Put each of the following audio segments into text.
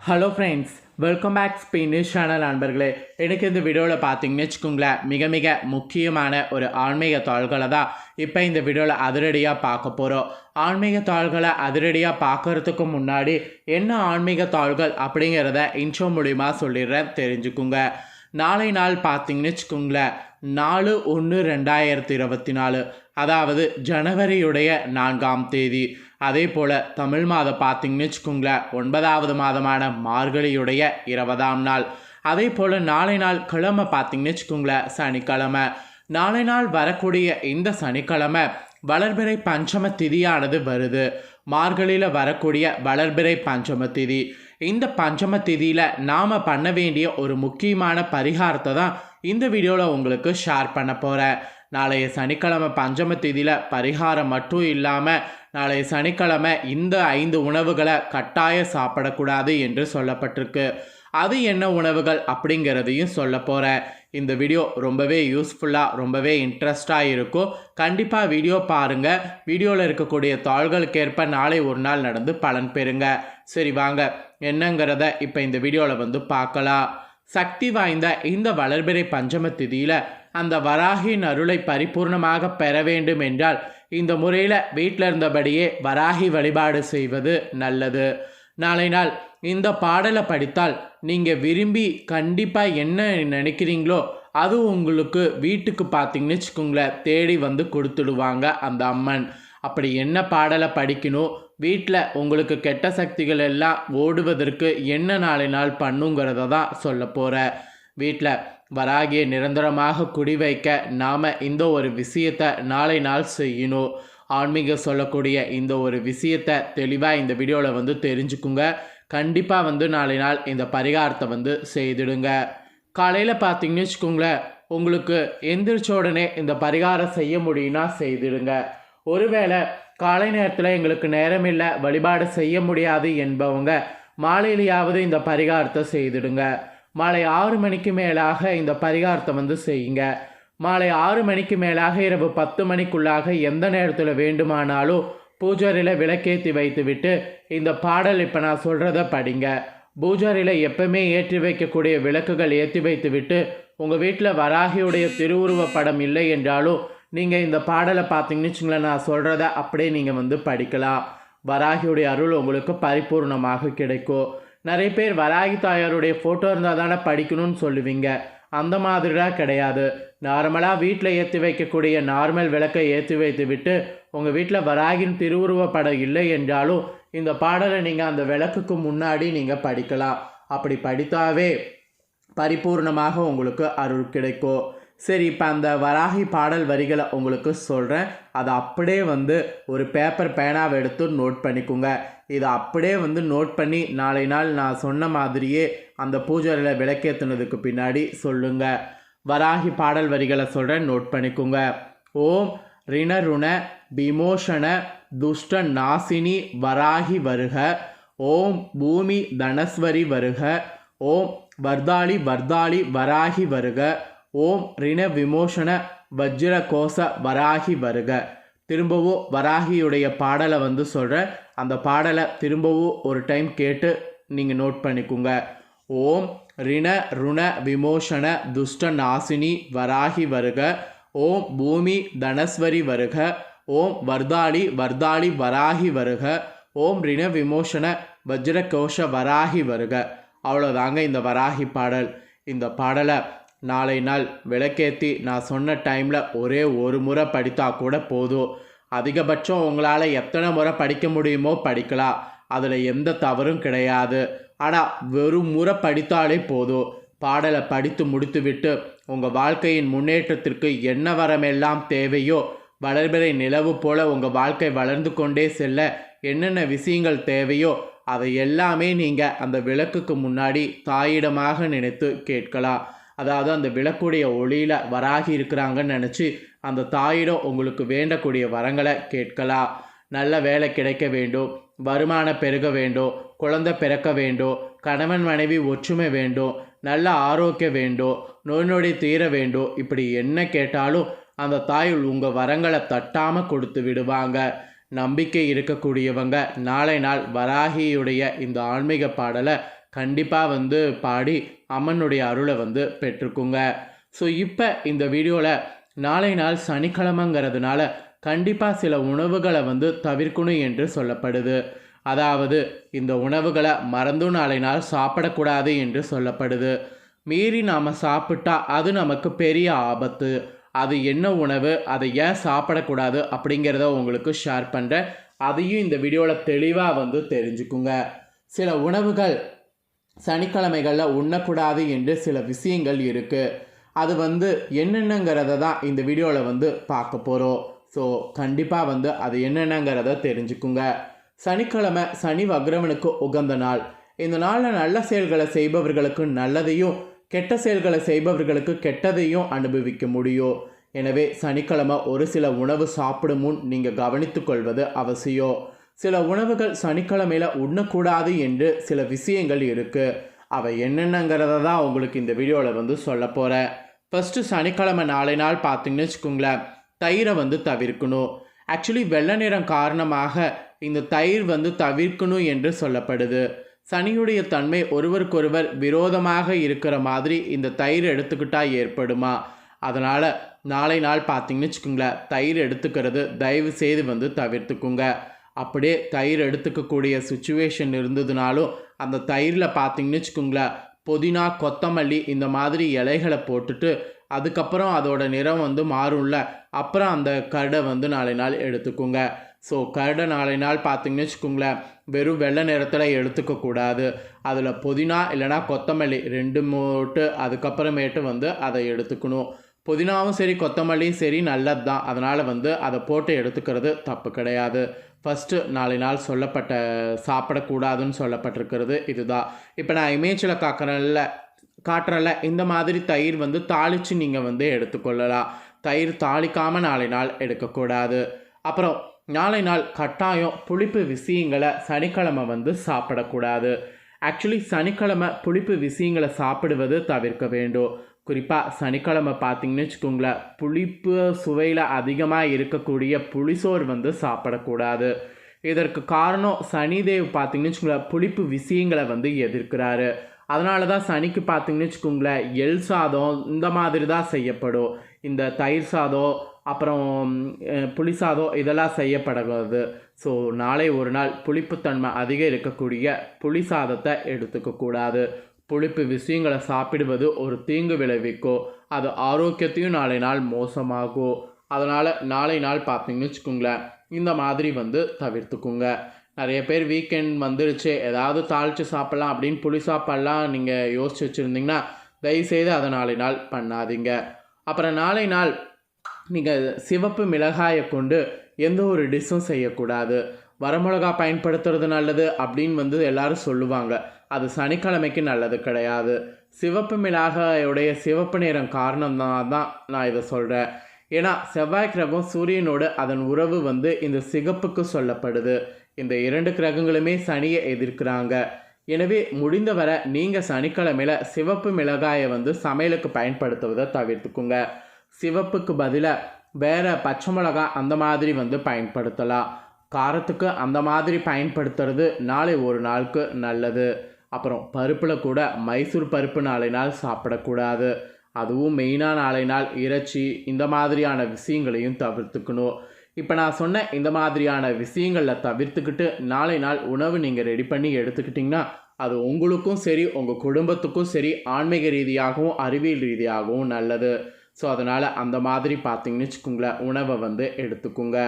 Hello friends welcome back Spanish channel நண்பர்களே. எனக்கு இந்த வீடியோவில் பார்த்தீங்கன்னு வச்சுக்கோங்களேன் மிக மிக முக்கியமான ஒரு ஆன்மீக தாள்களை தான் இப்போ இந்த வீடியோவில் அதிரடியாக பார்க்க போகிறோம் ஆன்மீக தாள்களை அதிரடியாக பார்க்கறதுக்கு முன்னாடி என்ன ஆன்மீக தாள்கள் அப்படிங்கிறத இன்ட்ரோ மூலிமா சொல்லிடுறேன் தெரிஞ்சுக்குங்க. நாளை நாள் பார்த்தீங்கன்னு வச்சுக்கோங்களேன் நாலு ஒன்று ரெண்டாயிரத்தி இருபத்தி நாலு அதாவது ஜனவரியுடைய நான்காம் தேதி. அதே போல் தமிழ் மாதம் பார்த்தீங்கன்னு வச்சுக்கோங்களேன் ஒன்பதாவது மாதமான மார்கழியுடைய இருபதாம் நாள். அதே போல் நாளை நாள் கிழமை பார்த்தீங்கன்னு வச்சுக்கோங்களேன் சனிக்கிழமை. நாளை நாள் வரக்கூடிய இந்த சனிக்கிழமை வளர்பிறை பஞ்சம திதியானது வருது. மார்கழியில் வரக்கூடிய வளர்பிறை பஞ்சம திதி. இந்த பஞ்சம திதியில் நாம் பண்ண வேண்டிய ஒரு முக்கியமான பரிகாரத்தை தான் இந்த வீடியோவில் உங்களுக்கு ஷேர் பண்ண போகிறேன் நாளைய சனிக்கிழமை பஞ்சம திதியில் பரிகாரம் மட்டும் இல்லாமல் நாளை சனிக்கிழமை இந்த ஐந்து உணவுகளை கட்டாய சாப்பிடக்கூடாது என்று சொல்லப்பட்டிருக்கு. அது என்ன உணவுகள் அப்படிங்கிறதையும் சொல்ல போகிறேன் இந்த வீடியோ ரொம்பவே யூஸ்ஃபுல்லாக ரொம்பவே இன்ட்ரெஸ்டாக இருக்கும். கண்டிப்பாக வீடியோ பாருங்கள் வீடியோவில் இருக்கக்கூடிய தாள்களுக்கேற்ப நாளை ஒரு நாள் நடந்து பலன் பெறுங்க. சரி வாங்க. என்னங்கிறத இப்போ இந்த வீடியோவில் வந்து பார்க்கலாம். சக்தி வாய்ந்த இந்த வளர்பிறை பஞ்சம திதியில் அந்த வராகியின் அருளை பரிபூர்ணமாக பெற வேண்டும் என்றால் இந்த முறையில் வீட்டில் இருந்தபடியே வராகி வழிபாடு செய்வது நல்லது. நாளை நாள் இந்த பாடலை படித்தால் நீங்கள் விரும்பி கண்டிப்பாக என்ன நினைக்கிறீங்களோ அது உங்களுக்கு வீட்டுக்கு பார்த்தீங்கன்னு வச்சுக்கோங்களேன் தேடி வந்து கொடுத்துடுவாங்க அந்த அம்மன். அப்படி என்ன பாடலை படிக்கணும்? வீட்டில் உங்களுக்கு கெட்ட சக்திகள் எல்லாம் ஓடுவதற்கு என்ன நாளை நாள் பண்ணுங்கிறத தான் சொல்ல போகிறேன் வீட்டில் வராகியை நிரந்தரமாக குடி வைக்க நாம் இந்த ஒரு விஷயத்தை நாளை நாள் செய்யணும். ஆன்மீக சொல்லக்கூடிய இந்த ஒரு விஷயத்தை தெளிவாக இந்த வீடியோவில் வந்து தெரிஞ்சுக்குங்க. கண்டிப்பாக வந்து நாளை நாள் இந்த பரிகாரத்தை வந்து செய்திடுங்க. காலையில் பார்த்தீங்கன்னு வச்சுக்கோங்களேன் உங்களுக்கு எந்திரிச்ச உடனே இந்த பரிகாரம் செய்ய முடியும்னா செய்திடுங்க. ஒருவேளை காலை நேரத்தில் எங்களுக்கு நேரம் இல்லை வழிபாடு செய்ய முடியாது என்பவங்க மாலையிலேயாவது இந்த பரிகாரத்தை செய்திடுங்க. மாலை ஆறு மணிக்கு மேலாக இந்த பரிகாரத்தை வந்து செய்யுங்க. மாலை ஆறு மணிக்கு மேலாக இரவு பத்து மணிக்குள்ளாக எந்த நேரத்தில் வேண்டுமானாலும் பூஜாரியில் விளக்கேற்றி வைத்துவிட்டு இந்த பாடல் இப்போ நான் சொல்கிறத படிங்க. பூஜாரியில் எப்பவுமே ஏற்றி வைக்கக்கூடிய விளக்குகள் ஏற்றி வைத்துவிட்டு உங்கள் வீட்டில் வராகியுடைய திருவுருவ படம் இல்லை என்றாலும் நீங்கள் இந்த பாடலை பார்த்தீங்கன்னு வச்சுங்களேன் நான் சொல்கிறத அப்படியே நீங்கள் வந்து படிக்கலாம். வராகியுடைய அருள் உங்களுக்கு பரிபூர்ணமாக கிடைக்கும். நிறைய பேர் வராகி தாயாருடைய ஃபோட்டோ இருந்தால் தானே படிக்கணும்னு சொல்லுவீங்க. அந்த மாதிரிலாம் கிடையாது. நார்மலாக வீட்டில் ஏற்றி வைக்கக்கூடிய நார்மல் விளக்கை ஏற்றி வைத்து விட்டு உங்கள் வீட்டில் வராகின் திருவுருவ படம் இல்லை என்றாலும் இந்த பாடலை நீங்கள் அந்த விளக்குக்கு முன்னாடி நீங்கள் படிக்கலாம். அப்படி படித்தாவே பரிபூர்ணமாக உங்களுக்கு அருள் கிடைக்கும். சரி இப்போ அந்த வராகி பாடல் வரிகளை உங்களுக்கு சொல்கிறேன் அதை அப்படியே வந்து ஒரு பேப்பர் பேனாவை எடுத்து நோட் பண்ணிக்கோங்க. இதை அப்படியே வந்து நோட் பண்ணி நாளை நாள் நான் சொன்ன மாதிரியே அந்த பூஜையில் விளக்கேற்றுனதுக்கு பின்னாடி சொல்லுங்கள் வராகி பாடல் வரிகளை சொல்கிறேன் நோட் பண்ணிக்கோங்க. ஓம் ரிணருண விமோஷன துஷ்ட நாசினி வராகி வருக. ஓம் பூமி தனஸ்வரி வருக. ஓம் வர்தாளி வர்தாளி வராகி வருக. ஓம் ரிண விமோசன வஜ்ர கோஷ வராகி வருக. திரும்பவும் வராகியுடைய பாடலை வந்து சொல்கிறேன் அந்த பாடலை திரும்பவும் ஒரு டைம் கேட்டு நீங்கள் நோட் பண்ணிக்கோங்க. ஓம் ரிண ருண விமோசன துஷ்ட நாசினி வராகி வருக. ஓம் பூமி தனஸ்வரி வருக. ஓம் வர்தாளி வர்தாளி வராகி வருக. ஓம் ரிண விமோசன வஜ்ரகோஷ வராகி வருக. அவ்வளோதாங்க இந்த வராகி பாடல். இந்த பாடலை நாளை நாள் விளக்கேற்றி நான் சொன்ன டைமில் ஒரே ஒரு முறை படித்தா கூட போதும். அதிகபட்சம் உங்களால் எத்தனை முறை படிக்க முடியுமோ படிக்கலாம். அதில் எந்த தவறும் கிடையாது. ஆனால் வெறும் முறை படித்தாலே போதும். பாடலை படித்து முடித்துவிட்டு உங்கள் வாழ்க்கையின் முன்னேற்றத்திற்கு என்ன வரமெல்லாம் தேவையோ வளர்பிறை நிலவு போல உங்கள் வாழ்க்கை வளர்ந்து கொண்டே செல்ல என்னென்ன விஷயங்கள் தேவையோ அதை எல்லாமே நீங்கள் அந்த விளக்குக்கு முன்னாடி தாயிடமாக நினைத்து கேட்கலாம். அதாவது அந்த விளக்குடைய ஒளியில் வராகி இருக்கிறாங்கன்னு நினச்சி அந்த தாயிடம் உங்களுக்கு வேண்டக்கூடிய வரங்களை கேட்கலாம். நல்ல வேலை கிடைக்க வேண்டும். வருமானம் பெருக வேண்டும். குழந்தை பிறக்க வேண்டும். கணவன் மனைவி ஒற்றுமை வேண்டும். நல்ல ஆரோக்கியம் வேண்டும். நோய் நொடி தீர வேண்டும். இப்படி என்ன கேட்டாலும் அந்த தாய் உங்கள் வரங்களை தட்டாமல் கொடுத்து விடுவாங்க. நம்பிக்கை இருக்கக்கூடியவங்க நாளை நாள் வராகியுடைய இந்த ஆன்மீக பாடலை கண்டிப்பாக வந்து பாடி அம்மனுடைய அருளை வந்து பெற்றுக்குங்க. ஸோ இப்போ இந்த வீடியோவில் நாளை நாள் சனிக்கிழமைங்கிறதுனால கண்டிப்பாக சில உணவுகளை வந்து தவிர்க்கணும் என்று சொல்லப்படுது. அதாவது இந்த உணவுகளை மறந்தும் நாளை நாள் சாப்பிடக்கூடாது என்று சொல்லப்படுது. மீறி நாம் சாப்பிட்டா அது நமக்கு பெரிய ஆபத்து. அது என்ன உணவு? அதை ஏன் சாப்பிடக்கூடாது? அப்படிங்கிறத உங்களுக்கு ஷேர் பண்ணுறேன் அதையும் இந்த வீடியோவில் தெளிவாக வந்து தெரிஞ்சுக்குங்க. சில உணவுகள் சனிக்கிழமைகளில் உண்ணக்கூடாது என்று சில விஷயங்கள் இருக்குது அது வந்து என்னென்னங்கிறத தான் இந்த வீடியோவில் வந்து பார்க்க போகிறோம் ஸோ கண்டிப்பாக வந்து அது என்னென்னங்கிறத தெரிஞ்சுக்குங்க. சனிக்கிழமை சனி வக்ரவனுக்கு உகந்த நாள். இந்த நாளில் நல்ல செயல்களை செய்பவர்களுக்கு நல்லதையும் கெட்ட செயல்களை செய்பவர்களுக்கு கெட்டதையும் அனுபவிக்க முடியும். எனவே சனிக்கிழமை ஒரு சில உணவு சாப்பிடும் முன் நீங்கள் கவனித்துக்கொள்வது அவசியம். சில உணவுகள் சனிக்கிழமையில் உண்ணக்கூடாது என்று சில விஷயங்கள் இருக்குது அவை என்னென்னங்கிறத தான் உங்களுக்கு இந்த வீடியோவில் வந்து சொல்ல போகிறேன் ஃபஸ்ட்டு சனிக்கிழமை நாளை நாள் பார்த்தீங்கன்னு வச்சுக்கோங்களேன் தயிரை வந்து தவிர்க்கணும். ஆக்சுவலி வெள்ளை நிறம் காரணமாக இந்த தயிர் வந்து தவிர்க்கணும் என்று சொல்லப்படுது. சனியுடைய தன்மை ஒருவருக்கொருவர் விரோதமாக இருக்கிற மாதிரி இந்த தயிர் எடுத்துக்கிட்டால் ஏற்படுமா? அதனால் நாளை நாள் பார்த்தீங்கன்னு வச்சுக்கோங்களேன் தயிர் எடுத்துக்கிறது தயவு செய்து வந்து தவிர்த்துக்குங்க. அப்படியே தயிர் எடுத்துக்கக்கூடிய சுச்சுவேஷன் இருந்ததுனாலும் அந்த தயிரில் பார்த்தீங்கன்னு வச்சுக்கோங்களேன் புதினா கொத்தமல்லி இந்த மாதிரி இலைகளை போட்டுட்டு அதுக்கப்புறம் அதோட நிறம் வந்து மாறும்ல. அப்புறம் அந்த கருடை வந்து நாளை நாள் எடுத்துக்கோங்க. ஸோ கருடை நாளை நாள் பார்த்திங்கன்னு வச்சுக்கோங்களேன் வெறும் வெள்ளை நிறத்தில் எடுத்துக்கக்கூடாது அதில் புதினா இல்லைனா கொத்தமல்லி ரெண்டு மூட்டு அதுக்கப்புறமேட்டு வந்து அதை எடுத்துக்கணும். புதினாவும் சரி கொத்தமல்லியும் சரி நல்லது தான் அதனால் வந்து அதை போட்டு எடுத்துக்கிறது தப்பு கிடையாது. ஃபஸ்ட்டு நாலு நாள் சொல்லப்பட்ட சாப்பிடக்கூடாதுன்னு சொல்லப்பட்டிருக்கிறது இதுதான். இப்போ நான் இமேஜில் காக்கிறேன்ல காட்டுறல இந்த மாதிரி தயிர் வந்து தாளித்து நீங்கள் வந்து எடுத்துக்கொள்ளலாம். தயிர் தாளிக்காமல் நாளை நாள் எடுக்கக்கூடாது. அப்புறம் நாளை நாள் கட்டாயம் புளிப்பு விஷயங்களை சனிக்கிழமை வந்து சாப்பிடக்கூடாது. ஆக்சுவலி சனிக்கிழமை புளிப்பு விஷயங்களை சாப்பிடுவது தவிர்க்க வேண்டும். குறிப்பாக சனிக்கிழமை பார்த்தீங்கன்னு வச்சுக்கோங்களேன் புளிப்பு சுவையில் அதிகமாக இருக்கக்கூடிய புளிசோர் வந்து சாப்பிடக்கூடாது. இதற்கு காரணம் சனிதேவ் பார்த்தீங்கன்னு வச்சுக்கோங்களேன் புளிப்பு விஷயங்களை வந்து எதிர்க்கிறாரு. அதனால தான் சனிக்கு பார்த்தீங்கன்னு வச்சுக்கோங்களேன் எல் சாதம் இந்த மாதிரி தான் செய்யப்படும். இந்த தயிர் சாதம் அப்புறம் புளி சாதம் இதெல்லாம் செய்யப்படாது ஸோ நாளை ஒரு நாள் புளிப்புத்தன்மை அதிகம் இருக்கக்கூடிய புளி சாதத்தை எடுத்துக்கக்கூடாது. புளிப்பு விஷயங்களை சாப்பிடுவது ஒரு தீங்கு விளைவிக்கும். அது ஆரோக்கியத்தையும் நாளை நாள் மோசமாகும். அதனால் நாளை நாள் பார்த்தீங்கன்னு வச்சுக்கோங்களேன் இந்த மாதிரி வந்து தவிர்த்துக்குங்க. நிறைய பேர் வீக்கெண்ட் வந்துருச்சு ஏதாவது தாளித்து சாப்பிட்லாம் அப்படின்னு புளி சாப்பாடெலாம் நீங்கள் யோசிச்சு வச்சுருந்தீங்கன்னா தயவுசெய்து அதை நாளை நாள் பண்ணாதீங்க. அப்புறம் நாளை நாள் நீங்கள் சிவப்பு மிளகாயை கொண்டு எந்த ஒரு டிஷ்ஷும் செய்யக்கூடாது. வரமிளகா பயன்படுத்துறது நல்லது அப்படின்னு வந்து எல்லாரும் சொல்லுவாங்க. அது சனிக்கிழமைக்கு நல்லது கிடையாது. சிவப்பு மிளகாயுடைய சிவப்பு நிறம் காரணம்தான் தான் தான் நான் இதை சொல்கிறேன் ஏன்னா செவ்வாய் கிரகம் சூரியனோடு அதன் உறவு வந்து இந்த சிகப்புக்கு சொல்லப்படுது. இந்த இரண்டு கிரகங்களுமே சனியை எதிர்க்கிறாங்க. எனவே முடிந்தவரை நீங்கள் சனிக்கிழமையில் சிவப்பு மிளகாயை வந்து சமையலுக்கு பயன்படுத்துவதை தவிர்த்துக்குங்க. சிவப்புக்கு பதிலாக வேறு பச்சை மிளகா அந்த மாதிரி வந்து பயன்படுத்தலாம். காரத்துக்கு அந்த மாதிரி பயன்படுத்துறது நாளை ஒரு நாளுக்கு நல்லது. அப்புறம் பருப்பில் கூட மைசூர் பருப்பு நாளை நாள் சாப்பிடக்கூடாது. அதுவும் மெயினாக நாளை நாள் இறைச்சி இந்த மாதிரியான விஷயங்களையும் தவிர்த்துக்கணும். இப்போ நான் சொன்ன இந்த மாதிரியான விஷயங்களில் தவிர்த்துக்கிட்டு நாளை நாள் உணவு நீங்கள் ரெடி பண்ணி எடுத்துக்கிட்டிங்கன்னா அது உங்களுக்கும் சரி உங்கள் குடும்பத்துக்கும் சரி ஆன்மீக ரீதியாகவும் அறிவியல் ரீதியாகவும் நல்லது. ஸோ அதனால் அந்த மாதிரி பார்த்தீங்கன்னு வச்சுக்கோங்களேன் உணவை வந்து எடுத்துக்கோங்க.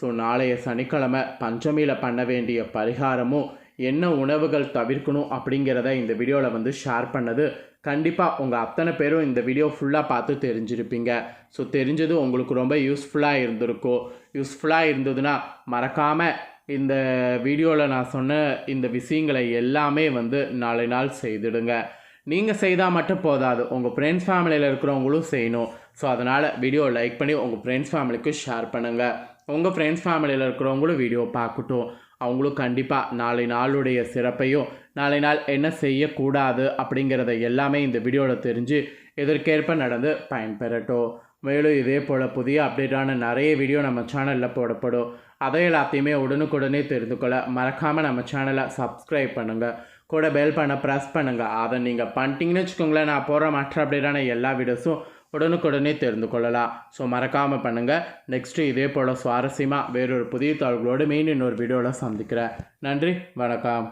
ஸோ நாளைய சனிக்கிழமை பஞ்சமியில் பண்ண வேண்டிய பரிகாரமும் என்ன உணவுகள் தவிர்க்கணும் அப்படிங்கிறத இந்த வீடியோவில் வந்து ஷேர் பண்ணது. கண்டிப்பாக உங்கள் அத்தனை பேரும் இந்த வீடியோ ஃபுல்லாக பார்த்து தெரிஞ்சிருப்பீங்க. ஸோ தெரிஞ்சது உங்களுக்கு ரொம்ப யூஸ்ஃபுல்லாக இருந்திருக்கும். யூஸ்ஃபுல்லாக இருந்ததுன்னா மறக்காமல் இந்த வீடியோவில் நான் சொன்ன இந்த விஷயங்களை எல்லாமே வந்து நாளை நாள் செய்திடுங்க. நீங்கள் செய்தால் மட்டும் போதாது. உங்கள் ஃப்ரெண்ட்ஸ் ஃபேமிலியில் இருக்கிறவங்களும் செய்யணும். ஸோ அதனால் வீடியோ லைக் பண்ணி உங்கள் ஃப்ரெண்ட்ஸ் ஃபேமிலிக்கு ஷேர் பண்ணுங்கள் உங்கள் ஃப்ரெண்ட்ஸ் ஃபேமிலியில் இருக்கிறவங்களும் வீடியோ பார்க்கட்டும். அவங்களும் கண்டிப்பாக நாளை நாளுடைய சிறப்பையும் நாளை நாள் என்ன செய்யக்கூடாது அப்படிங்கிறத எல்லாமே இந்த வீடியோவில் தெரிஞ்சு எதற்கேற்ப நடந்து பயன்பெறட்டும். மேலும் இதே போல் புதிய அப்டேட்டான நிறைய வீடியோ நம்ம சேனலில் போடப்படும். அதை எல்லாத்தையுமே உடனுக்குடனே தெரிந்து கொள்ள மறக்காமல் நம்ம சேனலை சப்ஸ்கிரைப் பண்ணுங்கள் கூட பெல் பண்ண ப்ரெஸ் பண்ணுங்கள் அதை நீங்கள் பண்ணிட்டீங்கன்னு வச்சுக்கோங்களேன் நான் போகிற மற்ற அப்டேட்டான எல்லா வீடியோஸும் உடனுக்குடனே தெரிந்து கொள்ளலாம். ஸோ மறக்காமல் பண்ணுங்கள் நெக்ஸ்ட்டு இதே போல் சுவாரஸ்யமாக வேறொரு புதிய தாள்களோடு மெயின் இன்னொரு வீடியோவில் சந்திக்கிறேன். நன்றி வணக்கம்.